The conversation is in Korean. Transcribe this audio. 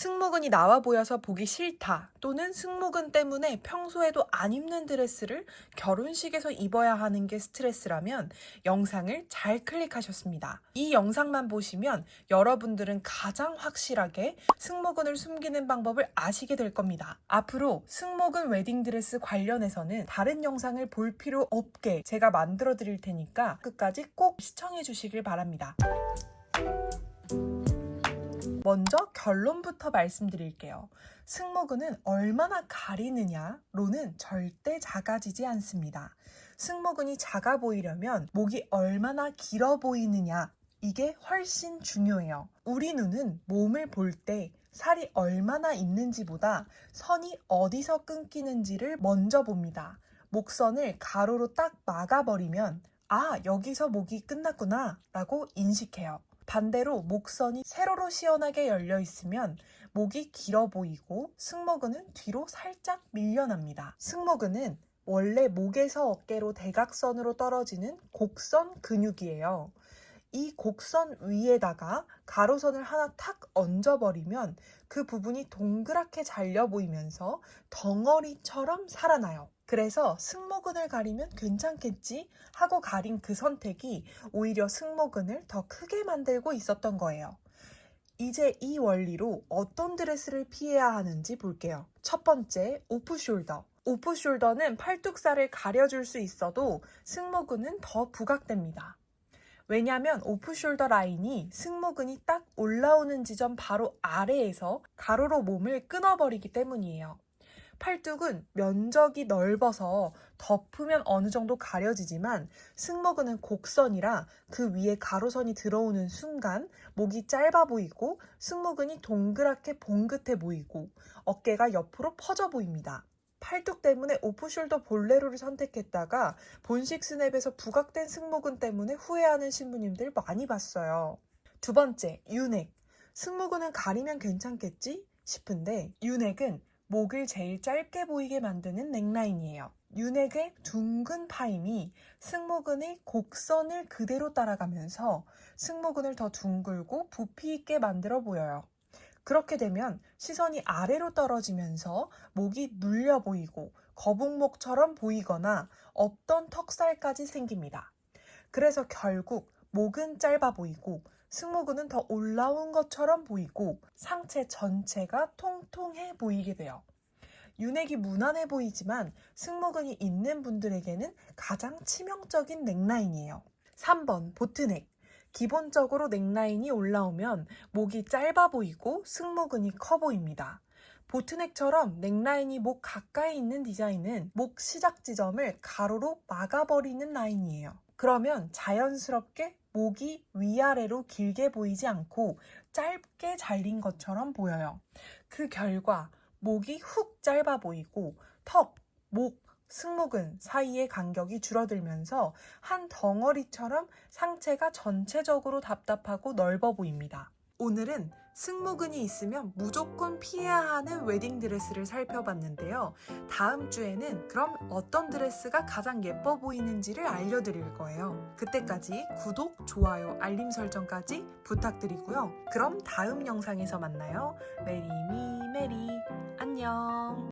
승모근이 나와 보여서 보기 싫다 또는 승모근 때문에 평소에도 안 입는 드레스를 결혼식에서 입어야 하는 게 스트레스라면 영상을 잘 클릭하셨습니다. 이 영상만 보시면 여러분들은 가장 확실하게 승모근을 숨기는 방법을 아시게 될 겁니다. 앞으로 승모근 웨딩드레스 관련해서는 다른 영상을 볼 필요 없게 제가 만들어 드릴 테니까 끝까지 꼭 시청해 주시길 바랍니다. 먼저 결론부터 말씀드릴게요. 승모근은 얼마나 가리느냐로는 절대 작아지지 않습니다. 승모근이 작아 보이려면 목이 얼마나 길어 보이느냐 이게 훨씬 중요해요. 우리 눈은 몸을 볼 때 살이 얼마나 있는지보다 선이 어디서 끊기는지를 먼저 봅니다. 목선을 가로로 딱 막아버리면 아, 여기서 목이 끝났구나 라고 인식해요. 반대로 목선이 세로로 시원하게 열려 있으면 목이 길어 보이고 승모근은 뒤로 살짝 밀려납니다. 승모근은 원래 목에서 어깨로 대각선으로 떨어지는 곡선 근육이에요. 이 곡선 위에다가 가로선을 하나 탁 얹어버리면 그 부분이 동그랗게 잘려 보이면서 덩어리처럼 살아나요. 그래서 승모근을 가리면 괜찮겠지 하고 가린 그 선택이 오히려 승모근을 더 크게 만들고 있었던 거예요. 이제 이 원리로 어떤 드레스를 피해야 하는지 볼게요. 첫 번째, 오프숄더. 오프숄더는 팔뚝살을 가려줄 수 있어도 승모근은 더 부각됩니다. 왜냐하면 오프숄더 라인이 승모근이 딱 올라오는 지점 바로 아래에서 가로로 몸을 끊어버리기 때문이에요. 팔뚝은 면적이 넓어서 덮으면 어느 정도 가려지지만 승모근은 곡선이라 그 위에 가로선이 들어오는 순간 목이 짧아 보이고 승모근이 동그랗게 봉긋해 보이고 어깨가 옆으로 퍼져 보입니다. 팔뚝 때문에 오프숄더 볼레로를 선택했다가 본식 스냅에서 부각된 승모근 때문에 후회하는 신부님들 많이 봤어요. 두 번째, 유넥. 승모근은 가리면 괜찮겠지 싶은데 유넥은 목을 제일 짧게 보이게 만드는 넥라인이에요. 유넥의 둥근 파임이 승모근의 곡선을 그대로 따라가면서 승모근을 더 둥글고 부피 있게 만들어 보여요. 그렇게 되면 시선이 아래로 떨어지면서 목이 눌려 보이고 거북목처럼 보이거나 없던 턱살까지 생깁니다. 그래서 결국 목은 짧아 보이고 승모근은 더 올라온 것처럼 보이고 상체 전체가 통통해 보이게 돼요. 윤핵이 무난해 보이지만 승모근이 있는 분들에게는 가장 치명적인 넥라인이에요. 3번 보트넥. 기본적으로 넥라인이 올라오면 목이 짧아 보이고 승모근이 커 보입니다. 보트넥처럼 넥라인이 목 가까이 있는 디자인은 목 시작 지점을 가로로 막아버리는 라인이에요. 그러면 자연스럽게 목이 위아래로 길게 보이지 않고 짧게 잘린 것처럼 보여요. 그 결과 목이 훅 짧아 보이고 턱, 목, 승모근 사이의 간격이 줄어들면서 한 덩어리처럼 상체가 전체적으로 답답하고 넓어 보입니다. 오늘은 승모근이 있으면 무조건 피해야 하는 웨딩 드레스를 살펴봤는데요. 다음 주에는 그럼 어떤 드레스가 가장 예뻐 보이는지를 알려드릴 거예요. 그때까지 구독, 좋아요, 알림 설정까지 부탁드리고요. 그럼 다음 영상에서 만나요. 메리미 메리 안녕.